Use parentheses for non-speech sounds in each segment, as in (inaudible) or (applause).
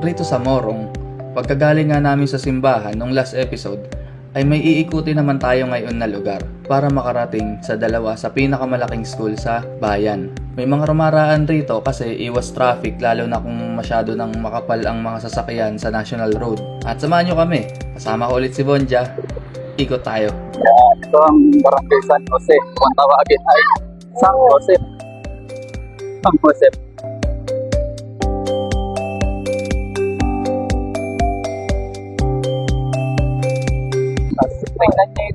rito sa Morong, pagkagaling nga namin sa simbahan nung last episode, ay may iikuti naman tayo ngayon na lugar para makarating sa dalawa sa pinakamalaking school sa bayan. May mga rumaraan rito kasi iwas traffic lalo na kung masyado nang makapal ang mga sasakyan sa National Road. At samahan nyo kami, kasama ko ulit si Bonja, ikot tayo. Yan, ito ang Barangay San Jose. Kung tawagin ay San Jose. San Jose.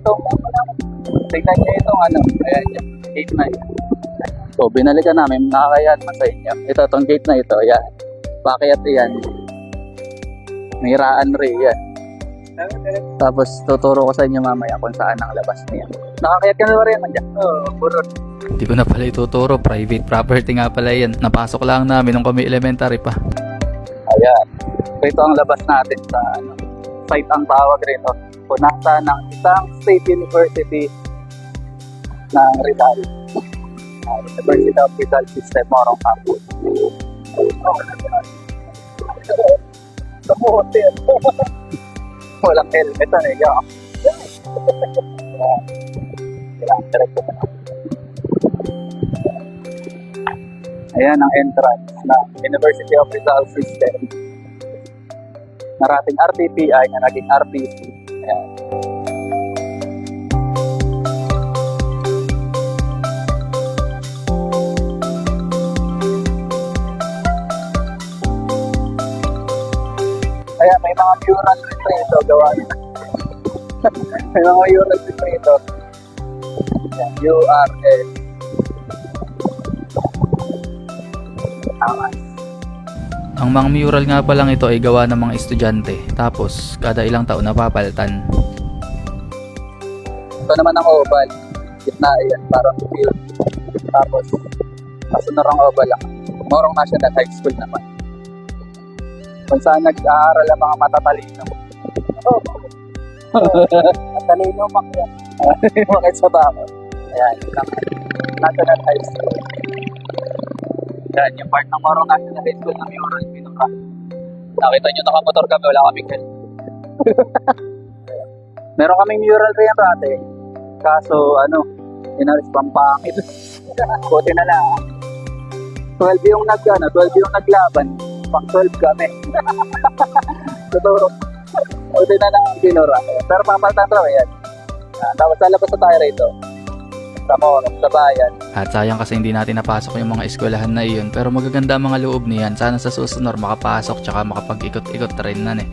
Itong tingnan niyo itong ano, ayan yan, gate na yan. So, binalikan namin, nakakayaan man sa inyo. Ito, itong gate na ito, yan. Bakit yan? Niraan rin yan. Tapos tuturo ko sa inyo mamaya kung saan ang labas niya. Nakakayat ka na ba rin dyan? Oo, oh, puro. Hindi ko na pala ituturo, private property nga pala yan. Napasok lang namin nung kami elementary pa. Ayan. So, ito ang labas natin sa ano, site ang tawag rito. Punasa ng isang state university ng Rizal. Uh, University of Rizal System Morong Campus. (laughs) Kamuti. Walang helmet na. Yan. Kailangan direct na. Ayan ang entrance ng University of Rizal System. Narating RTPI na naging RTC. Ayan. Kaya may mga mural dito ito gawa nila. may mga mural dito ito. Ayan, URL. Tama. Ang mga mural nga pa lang ito ay gawa ng mga estudyante. Tapos, kada ilang taon napapalitan. Ito naman ang oval. Gitna yan, parang field. Tapos, kasunod ang oval lang. Morong National High School naman. Kung saan nag-aaral ang mga matatalino. (laughs) Oh. Matalino makya. (laughs) Makya sa tao. Ayan, National High School. Yan, yung part ng Morong National High School na mural pinuka. Nakita nyo, nakamotor kami, wala kaming helmet. (laughs) Meron kaming mural rin dati. Kaso, ano, inalis pampangit. (laughs) Buti na lang. 12 yung nag, ano, 12 yung naglaban. Pang 12 kami. (laughs) Totoo. Buti na lang ang binura. Pero papalitan raw yan. Ah, tapos lalabas na tayo rito. Sa Morong, sa bayan. At sayang kasi hindi natin napasok yung mga eskwelahan na iyon. Pero magaganda mga loob niyan. Sana sa susunod makapasok tsaka makapag-ikot-ikot rin na eh.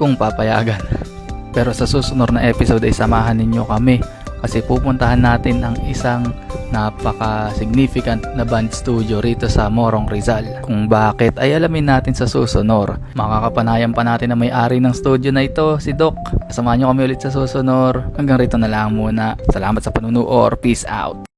Kung papayagan. (laughs) Pero sa susunod na episode ay samahan ninyo kami. Kasi pupuntahan natin ang isang napaka-significant na band studio rito sa Morong Rizal. Kung bakit ay alamin natin sa susunod. Makakapanayan pa natin na may-ari ng studio na ito, si Doc. Samahan nyo kami ulit sa susunod. Hanggang rito na lang muna. Salamat sa panunood. Peace out.